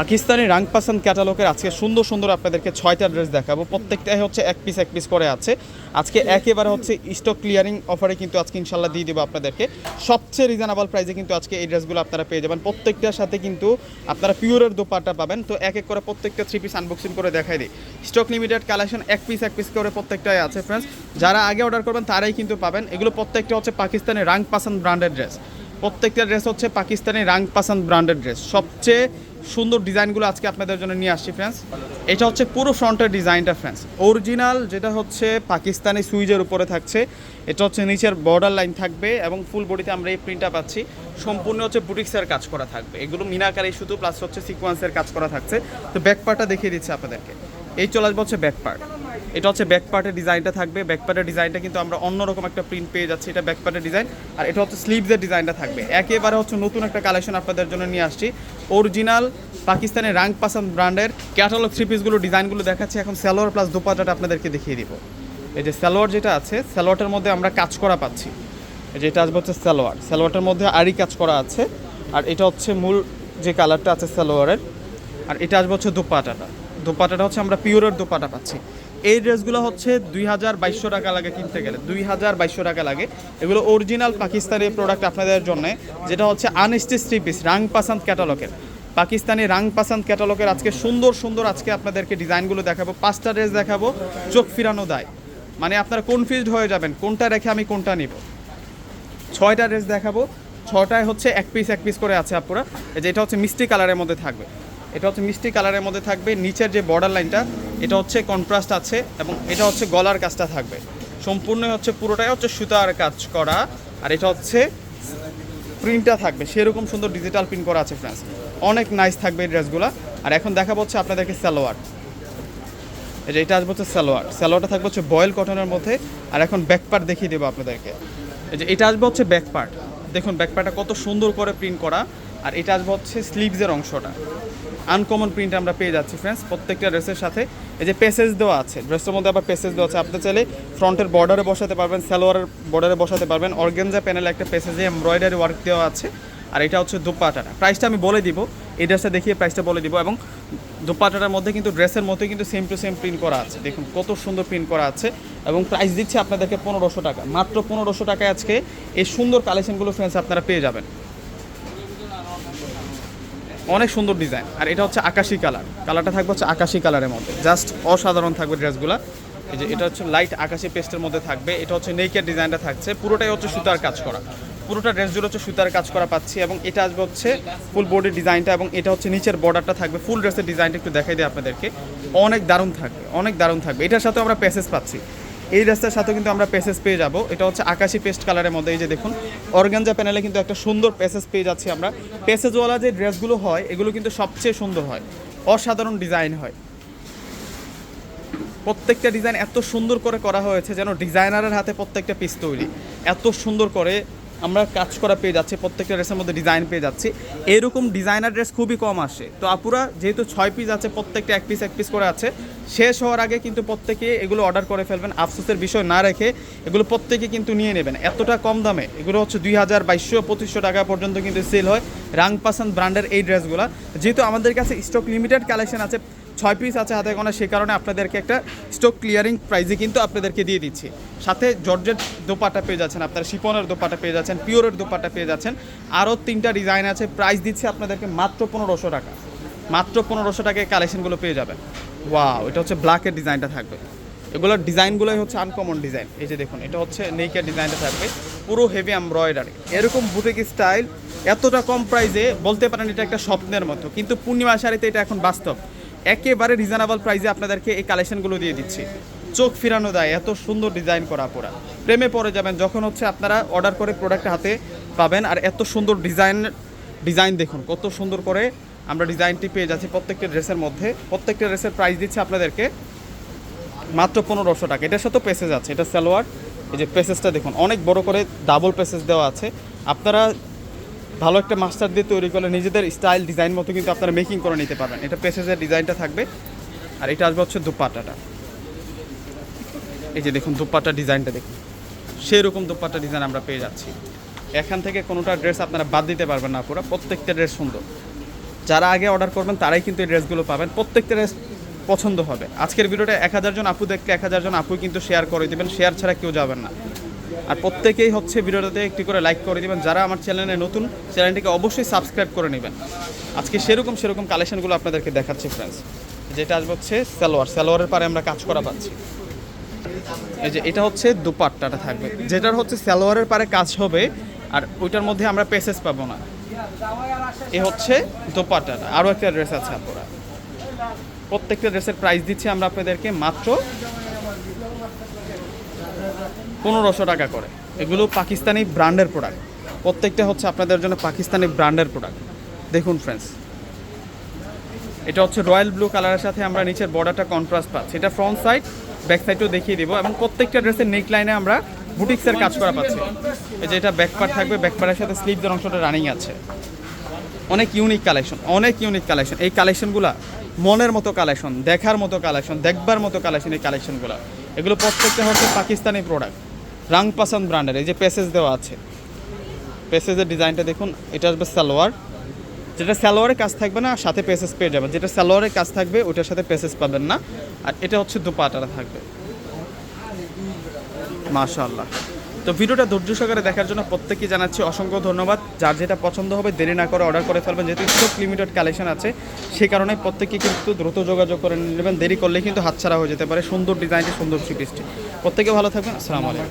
পাকিস্তানি রাং পাসান ক্যাটালগের আজকে সুন্দর সুন্দর আপনাদেরকে ছয়টা ড্রেস দেখাবো। প্রত্যেকটাই হচ্ছে এক পিস এক পিস করে আছে। আজকে একেবারে হচ্ছে স্টক ক্লিয়ারিং অফারে কিন্তু আজকে ইনশাল্লাহ দিয়ে দেবো আপনাদেরকে। সবচেয়ে রিজনেবল প্রাইসে কিন্তু আজকে এই ড্রেসগুলো আপনারা পেয়ে যাবেন। প্রত্যেকটার সাথে কিন্তু আপনারা পিওরের দোপাটা পাবেন। তো এক এক করে প্রত্যেকটা থ্রি পিস আনবক্সিং করে দেখাই দিই। স্টক লিমিটেড কালেকশন এক পিস এক পিস করে প্রত্যেকটাই আছে ফ্রেন্ডস যারা আগে অর্ডার করবেন, তারাই কিন্তু পাবেন। এগুলো প্রত্যেকটা হচ্ছে পাকিস্তানি রাং পাসান ব্র্যান্ডের ড্রেস প্রত্যেকটা ড্রেস হচ্ছে পাকিস্তানি রাং পাসান ব্র্যান্ডের ড্রেস সবচেয়ে সুন্দর ডিজাইনগুলো আজকে আপনাদের জন্য নিয়ে আসছি ফ্রেন্ডস এটা হচ্ছে পুরো ফ্রন্টের ডিজাইনটা ফ্রেন্ডস অরিজিনাল যেটা হচ্ছে পাকিস্তানি সুইজের উপরে থাকছে। এটা হচ্ছে নিচের বর্ডার লাইন থাকবে এবং ফুল বডিতে আমরা এই প্রিন্টটা পাচ্ছি। সম্পূর্ণ হচ্ছে বুটিক্সের কাজ করা থাকবে। এগুলো মিনাকারি শুধু প্লাস হচ্ছে সিকোয়েন্সের কাজ করা থাকছে। তো ব্যাক পার্টটা দেখিয়ে দিচ্ছে আপনাদেরকে। এই চলে আসবে হচ্ছে ব্যাক পার্ট এটা হচ্ছে ব্যাক পার্টের ডিজাইনটা থাকবে। ব্যাক পার্টের ডিজাইনটা কিন্তু আমরা অন্যরকম একটা প্রিন্ট পেয়ে যাচ্ছি। এটা ব্যাক পার্টের ডিজাইন আর এটা হচ্ছে স্লিভসের ডিজাইনটা থাকবে। একেবারে হচ্ছে নতুন একটা কালেকশন আপনাদের জন্য নিয়ে আসছি। অরিজিনাল পাকিস্তানের রাং পাসান ব্র্যান্ডের ক্যাটালগ থ্রি পিসগুলো ডিজাইনগুলো দেখাচ্ছি। এখন সালোয়ার প্লাস দোপাটাটা আপনাদেরকে দেখিয়ে দিব। এই যে সালোয়ার যেটা আছে, সালোয়ারটার মধ্যে আমরা কাজ করা পাচ্ছি। এই যে এটা আসবে হচ্ছে সালোয়ার। সালোয়ারটার মধ্যে আরি কাজ করা আছে। আর এটা হচ্ছে মূল যে কালারটা আছে সালোয়ারের। আর এটা আসবে হচ্ছে দোপাটাটা। দোপাটাটা হচ্ছে আমরা পিওরের দোপাটা পাচ্ছি। এই ড্রেসগুলো হচ্ছে দুই হাজার বাইশশো টাকা লাগে কিনতে গেলে। দুই হাজার বাইশশো টাকা লাগে। এগুলো অরিজিনাল পাকিস্তানি প্রোডাক্ট আপনাদের জন্য, যেটা হচ্ছে আনস্টিচ থ্রি পিস, রাং পাসান্ত ক্যাটালগের। পাকিস্তানি রাং পাসান্ত ক্যাটালগের আজকে সুন্দর সুন্দর আজকে আপনাদেরকে ডিজাইনগুলো দেখাবো। পাঁচটা ড্রেস দেখাবো, চোখ ফিরানো দায়। মানে আপনারা কনফিউজড হয়ে যাবেন, কোনটা রেখে আমি কোনটা নিব। ছয়টা ড্রেস দেখাবো ছটায় হচ্ছে এক পিস এক পিস করে আছে আপুরা। এই যে এটা হচ্ছে মিষ্টি কালারের মধ্যে থাকবে। এটা হচ্ছে মিষ্টি কালারের মধ্যে থাকবে। নিচের যে বর্ডার লাইনটা এটা হচ্ছে কন্ট্রাস্ট আছে এবং এটা হচ্ছে গলার কাজটা থাকবে। সম্পূর্ণ হচ্ছে পুরোটাই হচ্ছে সুতার কাজ করা আর এটা হচ্ছে প্রিন্টটা থাকবে। সেরকম সুন্দর ডিজিটাল প্রিন্ট করা আছে ফ্রেন্ডস অনেক নাইস থাকবে এই ড্রেসগুলো আর এখন দেখাবো হচ্ছে আপনাদেরকে সালোয়ার। এই যে এটা আসবে হচ্ছে সালোয়ার। সালোয়ারটা থাকবে হচ্ছে বয়েল কটনের মধ্যে। আর এখন ব্যাক পার্ট দেখিয়ে দেবো আপনাদেরকে। এই যে এটা আসবে হচ্ছে ব্যাক পার্ট দেখুন ব্যাক পার্টটা কত সুন্দর করে প্রিন্ট করা। আর এটা আসবে হচ্ছে স্লিভসের অংশটা। আনকমন প্রিন্ট আমরা পেয়ে যাচ্ছি ফ্রেন্ডস প্রত্যেকটা ড্রেসের সাথে এই যে পেসেজ দেওয়া আছে ড্রেসের মধ্যে আবার পেসেজ দেওয়া আছে। আপনি চাইলে ফ্রন্টের বর্ডারে বসাতে পারবেন, সালোয়ারের বর্ডারে বসাতে পারবেন। অর্গেনজা প্যানেলে একটা পেসেজে এমব্রয়ডারি ওয়ার্ক দেওয়া আছে। আর এটা হচ্ছে দুপাটাটা। প্রাইসটা আমি বলে দিব, এই ড্রেসটা দেখিয়ে প্রাইসটা বলে দিব এবং দুপাটাটার মধ্যে কিন্তু ড্রেসের মধ্যে কিন্তু সেম টু সেম প্রিন্ট করা আছে। দেখুন কত সুন্দর প্রিন্ট করা আছে এবং প্রাইস দিচ্ছে আপনাদেরকে পনেরোশো টাকা। মাত্র পনেরোশো টাকায় আজকে এই সুন্দর কালেকশনগুলো ফ্রেন্ডস আপনারা পেয়ে যাবেন। অনেক সুন্দর ডিজাইন। আর এটা হচ্ছে আকাশি কালার। কালারটা থাকবে হচ্ছে আকাশি কালারের মধ্যে। জাস্ট অসাধারণ থাকবে ড্রেসগুলো। এই যে এটা হচ্ছে লাইট আকাশি পেস্টের মধ্যে থাকবে। এটা হচ্ছে নেকের ডিজাইনটা থাকছে। পুরোটাই হচ্ছে সুতার কাজ করা। পুরোটা ড্রেস জুড়ে হচ্ছে সুতার কাজ করা পাচ্ছি এবং এটা আসবে হচ্ছে ফুল বডির ডিজাইনটা এবং এটা হচ্ছে নিচের বর্ডারটা থাকবে। ফুল ড্রেসের ডিজাইনটা একটু দেখাই দিই আপনাদেরকে। অনেক দারুণ থাকবে, অনেক দারুণ থাকবে। এটার সাথে আমরা প্যাসেজ পাচ্ছি। এই রাস্তার সাথে কিন্তু আমরা প্যাসেজ পেয়ে যাব। এটা হচ্ছে আকাশি পেস্ট কালারের মধ্যে, এই যে দেখুন, অর্গানজা প্যানেলে কিন্তু একটা সুন্দর প্যাসেজ পেয়ে যাচ্ছি আমরা। প্যাসেজওয়ালা যে ড্রেসগুলো হয়, এগুলো কিন্তু সবচেয়ে সুন্দর হয়। অসাধারণ ডিজাইন হয়। প্রত্যেকটা ডিজাইন এত সুন্দর করে করা হয়েছে যেন ডিজাইনারের হাতে প্রত্যেকটা পিস তৈরি। এত সুন্দর করে আমরা কাজ করা পেয়ে যাচ্ছি, প্রত্যেকটা ড্রেসের মধ্যে ডিজাইন পেয়ে যাচ্ছি। এরকম ডিজাইনার ড্রেস খুবই কম আসে। তো আপুরা, যেহেতু ছয় পিস আছে, প্রত্যেকটা এক পিস এক পিস করে আছে, শেষ হওয়ার আগে কিন্তু প্রত্যেকে এগুলো অর্ডার করে ফেলবেন। আফসোসের বিষয় না রেখে এগুলো প্রত্যেকে কিন্তু নিয়ে নেবেন। এতটা কম দামে, এগুলো হচ্ছে দুই হাজার বাইশশো, পঁচিশশো টাকা পর্যন্ত কিন্তু সেল হয়। রাং পাসান ব্র্যান্ডের এই ড্রেসগুলো যেহেতু আমাদের কাছে স্টক লিমিটেড কালেকশন আছে ছয় পিস আছে হাতে গোনা, সে কারণে আপনাদেরকে একটা স্টক ক্লিয়ারিং প্রাইজে কিন্তু আপনাদেরকে দিয়ে দিচ্ছি। সাথে জর্জের দোপাটা পেয়ে যাচ্ছেন আপনারা শিপনের দোপাটা পেয়ে যাচ্ছেন, পিওরের দোপাটা পেয়ে যাচ্ছেন। আরও তিনটা ডিজাইন আছে প্রাইস দিচ্ছে আপনাদেরকে মাত্র পনেরোশো টাকা। মাত্র পনেরোশো টাকায় কালেকশনগুলো পেয়ে যাবেন। ওয়াও এটা হচ্ছে ব্ল্যাকের ডিজাইনটা থাকবে। এগুলোর ডিজাইনগুলোই হচ্ছে আনকমন ডিজাইন এই যে দেখুন, এটা হচ্ছে নেকের ডিজাইনটা থাকবে। পুরো হেভি এমব্রয়ডারি এরকম বুটিক স্টাইল এতটা কম প্রাইসে বলতে পারেন এটা একটা স্বপ্নের মতো। কিন্তু পূর্ণিমা শাড়িতে এটা এখন বাস্তব। একেবারে রিজনেবল প্রাইসে আপনাদেরকে এই কালেকশনগুলো দিয়ে দিচ্ছি। চোখ ফিরানো দেয়, এত সুন্দর ডিজাইন করা পুরা প্রেমে পড়ে যাবেন, যখন হচ্ছে আপনারা অর্ডার করে প্রোডাক্ট হাতে পাবেন, আর এত সুন্দর ডিজাইন ডিজাইন দেখুন, কত সুন্দর করে আমরা ডিজাইনটি পেয়ে যাচ্ছি প্রত্যেকটা ড্রেসের মধ্যে। প্রত্যেকটা ড্রেসের প্রাইস দিচ্ছে আপনাদেরকে মাত্র পনেরোশো টাকা। এটার সাথেও পেসেজ আছে, এটা সালোয়ার। এই যে পেসেজটা দেখুন, অনেক বড় করে ডাবল পেসেজ দেওয়া আছে। আপনারা ভালো একটা মাস্টার দিয়ে তৈরি করলে নিজেদের স্টাইল ডিজাইন মতো কিন্তু আপনারা মেকিং করে নিতে পারবেন। এটা পেসেজের ডিজাইনটা থাকবে। আর এটা আসবে হচ্ছে দুপাটাটা এই যে দেখুন দুপাটা ডিজাইনটা দেখুন। সেরকম দুপাটা ডিজাইন আমরা পেয়ে যাচ্ছি। এখান থেকে কোনোটা ড্রেস আপনারা বাদ দিতে পারবেন না পুরো। প্রত্যেকটা ড্রেস সুন্দর। যারা আগে অর্ডার করবেন, তারাই কিন্তু এই ড্রেসগুলো পাবেন। প্রত্যেকটা ড্রেস পছন্দ হবে। আজকের ভিডিওটা এক হাজার জন আপু দেখলে এক হাজার জন আপু কিন্তু শেয়ার করে দিবেন। শেয়ার ছাড়া কেউ যাবেন না। আর প্রত্যেকেই হচ্ছে ভিডিওটাতে একটি করে লাইক করে দিবেন। যারা আমার চ্যানেলে নতুন চ্যানেলটিকে অবশ্যই সাবস্ক্রাইব করে নেবেন। আজকে সেরকম সেরকম কালেকশনগুলো আপনাদেরকে দেখাচ্ছি ফ্রেন্ডস যেটা আসবে হচ্ছে সালোয়ার। সালোয়ারের পারে আমরা কাজ করা পাচ্ছি। এই যে এটা হচ্ছে দুপাট্টাটা থাকবে। যেটার হচ্ছে সালোয়ারের পারে কাজ হবে, আর ওইটার মধ্যে আমরা পেসেস পাবো না। এ হচ্ছে দোপাট্টাটা। আরও একটা ড্রেস আছে আপনারা। প্রত্যেকটা ড্রেসের প্রাইস দিচ্ছি আমরা আপনাদেরকে মাত্র পনেরোশো টাকা করে। এগুলো পাকিস্তানি ব্র্যান্ডের প্রোডাক্ট প্রত্যেকটা হচ্ছে আপনাদের জন্য পাকিস্তানি ব্র্যান্ডের প্রোডাক্ট দেখুন ফ্রেন্ডস এটা হচ্ছে রয়্যাল ব্লু কালারের সাথে আমরা নিচের বর্ডারটা কন্ট্রাস্ট পাচ্ছি। এটা ফ্রন্ট সাইড ব্যাক সাইডও দেখিয়ে দিব এবং প্রত্যেকটা ড্রেসের নেক লাইনে আমরা বুটিক্সের কাজ করা পাচ্ছি। এই যে এটা ব্যাক পার্ট থাকবে ব্যাক পার্টের সাথে স্লিভদের অংশটা রানিং আছে। অনেক ইউনিক কালেকশন অনেক ইউনিক কালেকশন এই কালেকশনগুলো মনের মতো কালেকশন দেখার মতো কালেকশন দেখবার মতো কালেকশন এই কালেকশনগুলো এগুলো প্রত্যেকটা হচ্ছে পাকিস্তানি প্রোডাক্ট রাং পাসান ব্র্যান্ডের এই যে প্যাসেজ দেওয়া আছে। প্যাসেজের ডিজাইনটা দেখুন, এটা আসবে সালোয়ার। যেটা সালোয়ারের কাজ থাকবে না, সাথে প্যাসেজ পেয়ে যাবেন। যেটা সালোয়ারের কাজ থাকবে, ওটার সাথে প্যাসেজ পাবেন না। আর এটা হচ্ছে দুপাটারা থাকবে। মাশাআল্লাহ। তো ভিডিওটা ধৈর্য সহকারে দেখার জন্য প্রত্যেককে জানাচ্ছি অসংখ্য ধন্যবাদ। যার যেটা পছন্দ হবে দেরি না করে অর্ডার করে ফেলবেন। যেহেতু স্টক লিমিটেড কালেকশন আছে, সে কারণে প্রত্যেককে কিন্তু দ্রুত যোগাযোগ করে নেবেন। দেরি করলে কিন্তু হাতছাড়া হয়ে যেতে পারে। সুন্দর ডিজাইনটি সুন্দর থ্রি প্রত্যেকে ভালো থাকবেন। আসসালামু আলাইকুম।